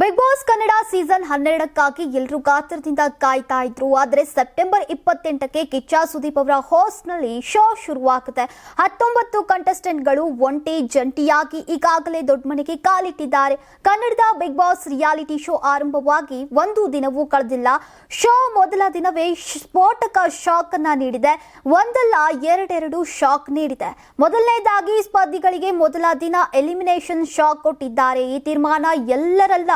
Big boss Kannada season ಹನ್ನೆರಡಕ್ಕಾಗಿ ಎಲ್ಲರೂ ಕಾತರದಿಂದ ಕಾಯ್ತಾ ಇದ್ರು. ಆದರೆ ಸೆಪ್ಟೆಂಬರ್ ಇಪ್ಪತ್ತೆಂಟಕ್ಕೆ ಕಿಚ್ಚ ಸುದೀಪ್ ಅವರ ಹೋಸ್ಟ್ನಲ್ಲಿ ಶೋ ಶುರುವಾಗುತ್ತೆ. ಹತ್ತೊಂಬತ್ತು ಕಂಟೆಸ್ಟೆಂಟ್ಗಳು ಒಂಟಿ ಜಂಟಿಯಾಗಿ ಈಗಾಗಲೇ ದೊಡ್ಡ ಮನೆಗೆ ಕಾಲಿಟ್ಟಿದ್ದಾರೆ. ಕನ್ನಡದ ಬಿಗ್ ಬಾಸ್ ರಿಯಾಲಿಟಿ ಶೋ ಆರಂಭವಾಗಿ ಒಂದು ದಿನವೂ ಕಳೆದಿಲ್ಲ. ಶೋ ಮೊದಲ ದಿನವೇ ಸ್ಫೋಟಕ ಶಾಕ್ ಅನ್ನ ನೀಡಿದೆ. ಒಂದಲ್ಲ ಎರಡೆರಡು ಶಾಕ್ ನೀಡಿದೆ. ಮೊದಲನೇದಾಗಿ ಸ್ಪರ್ಧಿಗಳಿಗೆ ಮೊದಲ ದಿನ ಎಲಿಮಿನೇಷನ್ ಶಾಕ್ ಕೊಟ್ಟಿದ್ದಾರೆ. ಈ ತೀರ್ಮಾನ ಎಲ್ಲರಲ್ಲ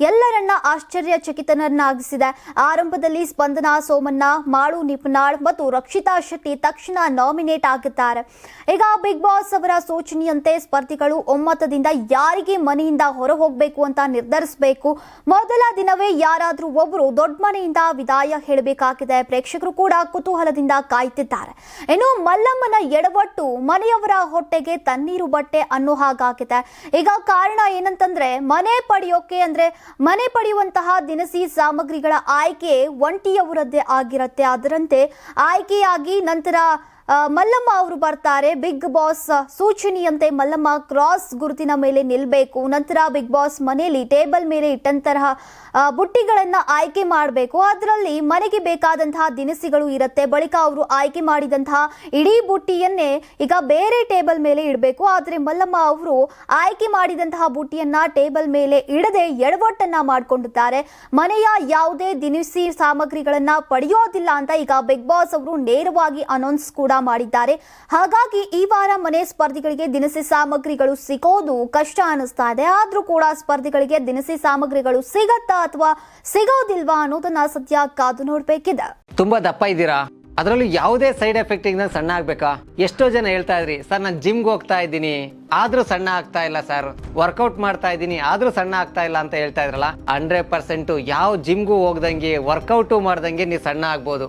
ಎಲ್ಲರನ್ನ ಆಶ್ಚರ್ಯಚಕಿತನನ್ನಾಗಿಸಿದೆ. ಆರಂಭದಲ್ಲಿ ಸ್ಪಂದನಾ, ಸೋಮಣ್ಣ, ಮಾಳು, ನಿಪ್ನಾಳ್ ಮತ್ತು ರಕ್ಷಿತಾ ಶೆಟ್ಟಿ ತಕ್ಷಣ ನಾಮಿನೇಟ್ ಆಗಿದ್ದಾರೆ. ಈಗ ಬಿಗ್ ಬಾಸ್ ಅವರ ಸೂಚನೆಯಂತೆ ಸ್ಪರ್ಧಿಗಳು ಒಮ್ಮತದಿಂದ ಯಾರಿಗೆ ಮನೆಯಿಂದ ಹೊರ ಹೋಗಬೇಕು ಅಂತ ನಿರ್ಧರಿಸಬೇಕು. ಮೊದಲ ದಿನವೇ ಯಾರಾದರೂ ಒಬ್ಬರು ದೊಡ್ಡ ಮನೆಯಿಂದ ವಿದಾಯ ಹೇಳಬೇಕಾಗಿದೆ. ಪ್ರೇಕ್ಷಕರು ಕೂಡ ಕುತೂಹಲದಿಂದ ಕಾಯ್ತಿದ್ದಾರೆ. ಇನ್ನು ಮಲ್ಲಮ್ಮನ ಎಡವಟ್ಟು ಮನೆಯವರ ಹೊಟ್ಟೆಗೆ ತಣ್ಣೀರು ಬಟ್ಟೆ ಅನ್ನೋ ಹಾಗಾಗಿದೆ. ಈಗ ಕಾರಣ ಏನಂತಂದ್ರೆ, ಮನೆ ಪಡೆಯೋಕೆ ಅಂದ್ರೆ ಮನೆ ಪಡೆಯುವಂತಹ ದಿನಸಿ ಸಾಮಗ್ರಿಗಳ ಆಯ್ಕೆ ಒಂಟಿಯವರದ್ದೇ ಆಗಿರುತ್ತೆ. ಅದರಂತೆ ಆಯ್ಕೆಯಾಗಿ ನಂತರ ಮಲ್ಲಮ್ಮ ಅವರು ಬರ್ತಾರೆ. ಬಿಗ್ ಬಾಸ್ ಸೂಚನೆಯಂತೆ ಮಲ್ಲಮ್ಮ ಕ್ರಾಸ್ ಗುರುತಿನ ಮೇಲೆ ನಿಲ್ಲಬೇಕು ನಂತರ ಬಿಗ್ ಬಾಸ್ ಮನೆಯಲ್ಲಿ ಟೇಬಲ್ ಮೇಲೆ ಇಟ್ಟಂತಹ ಬುಟ್ಟಿಗಳನ್ನು ಆಯ್ಕೆ ಮಾಡಬೇಕು. ಅದರಲ್ಲಿ ಮನೆಗೆ ಬೇಕಾದಂತಹ ದಿನಸಿಗಳು ಇರುತ್ತೆ. ಬಳಿಕ ಅವರು ಆಯ್ಕೆ ಮಾಡಿದಂತಹ ಇಡೀ ಬುಟ್ಟಿಯನ್ನೇ ಈಗ ಬೇರೆ ಟೇಬಲ್ ಮೇಲೆ ಇಡಬೇಕು. ಆದರೆ ಮಲ್ಲಮ್ಮ ಅವರು ಆಯ್ಕೆ ಮಾಡಿದಂತಹ ಬುಟ್ಟಿಯನ್ನ ಟೇಬಲ್ ಮೇಲೆ ಇಡದೆ ಎಡವಟ್ಟನ್ನ ಮಾಡಿಕೊಂಡಿದ್ದಾರೆ. ಮನೆಯ ಯಾವುದೇ ದಿನಸಿ ಸಾಮಗ್ರಿಗಳನ್ನ ಪಡೆಯೋದಿಲ್ಲ ಅಂತ ಈಗ ಬಿಗ್ ಬಾಸ್ ಅವರು ನೇರವಾಗಿ ಅನೌನ್ಸ್ ಕೂಡ ಮಾಡಿದ್ದಾರೆ. ಹಾಗಾಗಿ ಈ ವಾರ ಮನೆ ಸ್ಪರ್ಧಿಗಳಿಗೆ ದಿನಸಿ ಸಾಮಗ್ರಿಗಳು ಸಿಗೋದು ಕಷ್ಟ ಅನಿಸ್ತಾ ಇದೆ. ಆದ್ರೂ ಕೂಡ ಸ್ಪರ್ಧಿಗಳಿಗೆ ದಿನಸಿ ಸಾಮಗ್ರಿಗಳು ಸಿಗತ್ತಾ ಅಥವಾ ಸಿಗೋದಿಲ್ವಾ ಅನ್ನೋದನ್ನ ಸದ್ಯ ಕಾದು ನೋಡ್ಬೇಕಿದೆ. ತುಂಬಾ ದಪ್ಪ ಇದ್ದೀರಾ? ಅದರಲ್ಲೂ ಯಾವುದೇ ಸೈಡ್ ಎಫೆಕ್ಟ್ ಇಂದ ಸಣ್ಣ ಆಗ್ಬೇಕಾ? ಎಷ್ಟೋ ಜನ ಹೇಳ್ತಾ ಇದ್ರಿ, ಸರ್, ನಾನು ಜಿಮ್ಗೆ ಹೋಗ್ತಾ ಇದ್ದೀನಿ. ಆದ್ರೂ ಸಣ್ಣ ಆಗ್ತಾ ಇಲ್ಲ, ಸರ್. ವರ್ಕೌಟ್ ಮಾಡ್ತಾ ಇದ್ದೀನಿ, ಆದ್ರೂ ಸಣ್ಣ ಆಗ್ತಾ ಇಲ್ಲ ಅಂತ ಹೇಳ್ತಾ ಇದ್ರಲ್ಲ ಹಂಡ್ರೆಡ್ ಪರ್ಸೆಂಟ್ ಯಾವ ಜಿಮ್ಗೂ ಹೋಗ್ದಂಗೆ, ವರ್ಕೌಟು ಮಾಡ್ದಂಗೆ ನೀವು ಸಣ್ಣ ಆಗ್ಬೋದು.